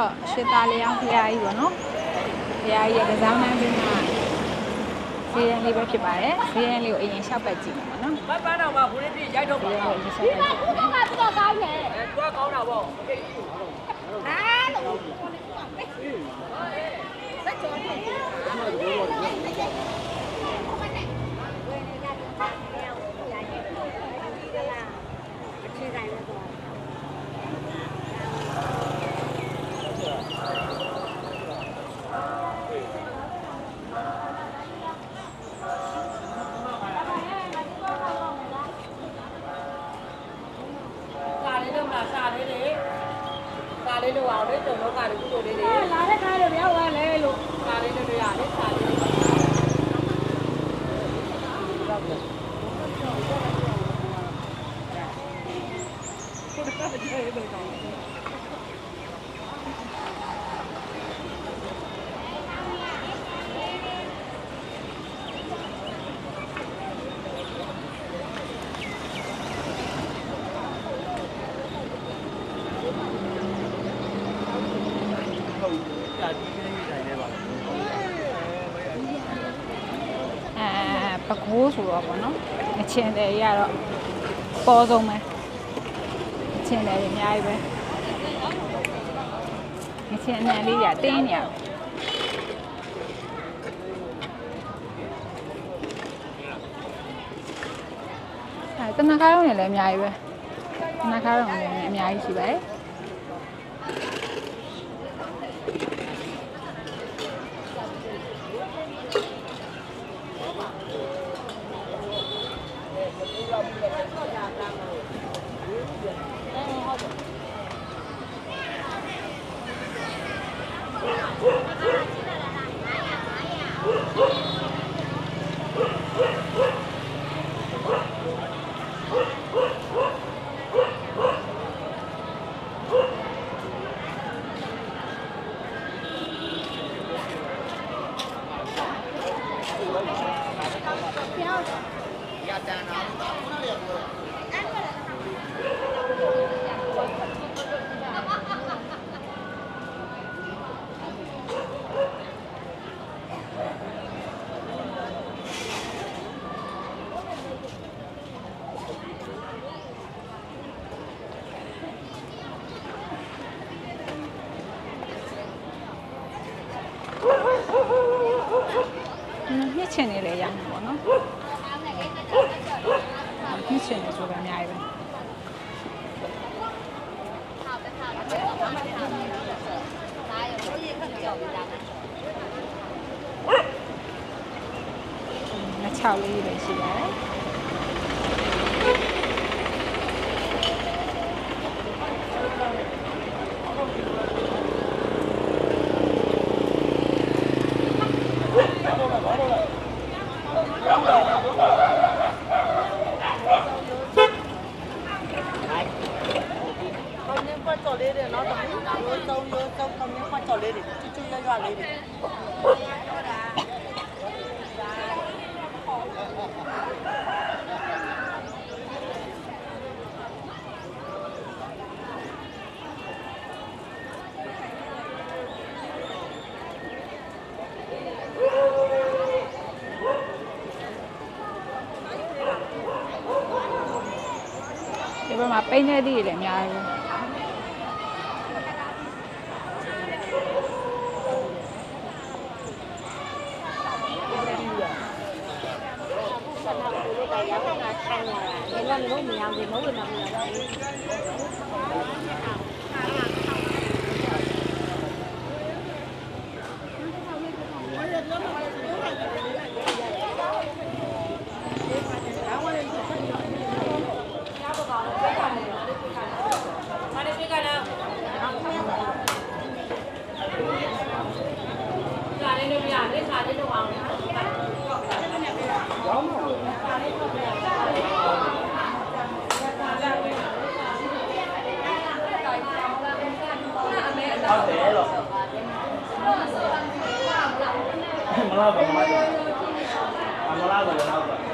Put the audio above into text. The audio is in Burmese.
ကတော့ရွှေသားလျောင်းဖရားကြီးပေါ့နော်ဖရားကြီးရဲ့ကစားမန်းပြီးမှဈေးရန်လေးပဲဖြစ်ပါတယ်ဈေးရန်လေးကိုအရင်ရှောက်ပတ်ကြည့်မှာပေါ့နော်မပန်းတော့မှဘူးလေးပြရိုက်တော့ဈေးပါရန်လေးကိုအရင်ရှောက်ပတ်ကြည့်မယ်ကတော်ကောင်းတယ်အဲတွားကောင်းတာပေါ့အားလုံးအခြေဆိုင်လို့တော့ စာလေးတော့မလားစာလေးတွေ စာလေးတော့အောင်လေကျွန်တော်ကလည်းကုသိုလ်လေးတွေလာတဲ့ကားတွေရောက်သွားလဲလို့စာလေးတွေရတယ်စာလေးတွေ အဲပကိုးဆိုတော့ပေါ့နော်အချင်းတယ်ရတော့ပေါ်ဆုံးပဲအချင်းတယ်အများကြီးပဲအချင်းအနံလေးရတင်းနေရအဲတနခါတော့လည်းအများကြီးပဲတနခါတော့လည်းအများကြီးရှိပါတယ် 嗯好的的请你来养我呢 ပေါ့နော်ညှစ်ချင်နေဆိုတော့အများကြီးပဲငါချောက်လေးပဲရှိပါတယ် ဒီဘက်မှာပိန်းတဲ့သီးတွေလည်းအများကြီးပဲ ရောက်တာထိုင်လာတာလည်းလုံးမရဘူးမဟုတ်ဘူးမဟုတ်ဘူး မာနေ Đây là cái lên lúa mì nhau thì mỗi bên đồng rồi Thank you. ဟုတ်တယ်လို့မလားပါမလားပါမလားပါတော့